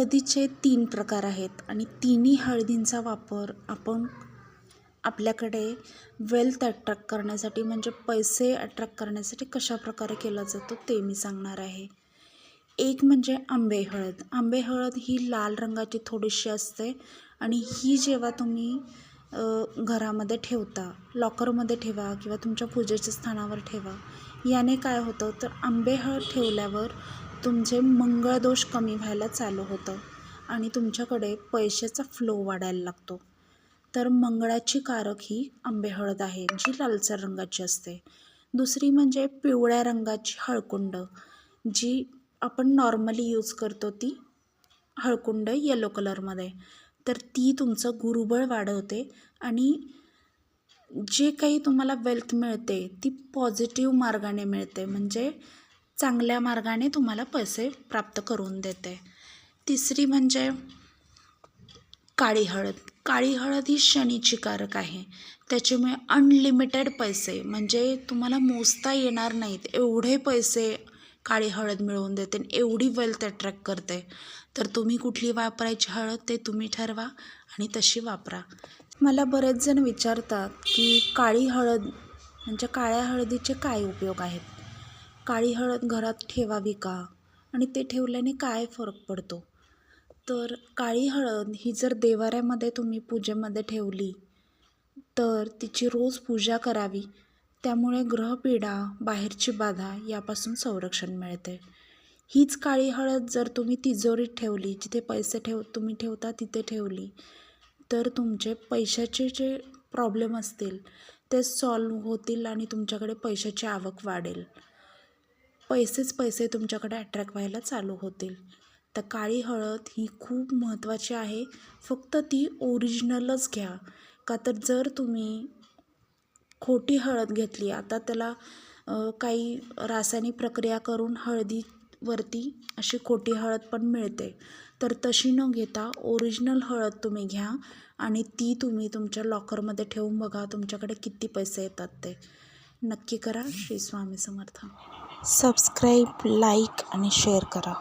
हळदीचे तीन प्रकार आहेत आणि तिन्ही हळदींचा वापर आपण आपल्याकडे वेल्थ अट्रॅक्ट करण्यासाठी म्हणजे पैसे अट्रॅक्ट करण्यासाठी कशा प्रकारे केला जातो ते मी सांगणार आहे. एक म्हणजे आंबे हळद. आंबे हळद ही लाल रंगाची थोडीशी असते आणि ही जेव्हा तुम्ही घरामध्ये ठेवता लॉकरमध्ये ठेवा किंवा तुमच्या पूजेच्या स्थानावर ठेवा याने काय होतं? तर आंबे हळद ठेवल्यावर तुमचे मंगळदोष कमी व्हायला चालू होतं आणि तुमच्याकडे पैशाचा फ्लो वाढायला लागतो. तर मंगळाची कारक ही आंबे हळद आहे जी लालसर रंगाची असते. दुसरी म्हणजे पिवळ्या रंगाची हळकुंड जी आपण नॉर्मली यूज करतो ती हळकुंड येलो कलरमध्ये तर ती तुमचं गुरुबळ वाढवते आणि जे काही तुम्हाला वेल्थ मिळते ती पॉझिटिव्ह मार्गाने मिळते. म्हणजे चांगल्या मार्गाने तुम्हाला पैसे प्राप्त करून देते. तिसरी म्हणजे काळी हळद. काळी हळद ही शनीची कारक आहे. त्याच्यामुळे अनलिमिटेड पैसे म्हणजे तुम्हाला मोजता येणार नाहीत. एवढे पैसे काळी हळद मिळवून देते आणि एवढी वेल्थ अट्रॅक्ट करते. तर तुम्ही कुठली वापरायची हळद ते तुम्ही ठरवा आणि तशी वापरा. मला बरेच जण विचारतात की काळी हळद म्हणजे काळ्या हळदीचे काय उपयोग आहेत? काळी हळद घरात ठेवावी का? आणि ते ठेवल्याने काय फरक पडतो? तर काळी हळद ही जर देवाऱ्यामध्ये तुम्ही पूजेमध्ये ठेवली तर तिची रोज पूजा करावी. त्यामुळे ग्रहपीडा बाहेरची बाधा यापासून संरक्षण मिळते. हीच काळी हळद जर तुम्ही तिजोरीत ठेवली जिथे पैसे ठेव तुम्ही ठेवता तिथे ठेवली तर तुमचे पैशाचे जे प्रॉब्लेम असतील ते सॉल्व होतील आणि तुमच्याकडे पैशाची आवक वाढेल. पैसेच पैसे तुमच्याकडे अट्रॅक्ट व्हायला चालू होतील. तर काळी हळद ही खूप महत्त्वाची आहे. फक्त ती ओरिजिनलच घ्या. का तर जर तुम्ही खोटी हळद घेतली आता त्याला काही रासायनिक प्रक्रिया करून हळदीवरती अशी खोटी हळद पण मिळते. तर तशी न घेता ओरिजिनल हळद तुम्ही घ्या आणि ती तुम्ही तुमच्या लॉकरमध्ये ठेवून बघा तुमच्याकडे किती पैसे येतात ते. नक्की करा. श्री स्वामी समर्थ. सबस्क्राईब लाईक आणि शेअर करा.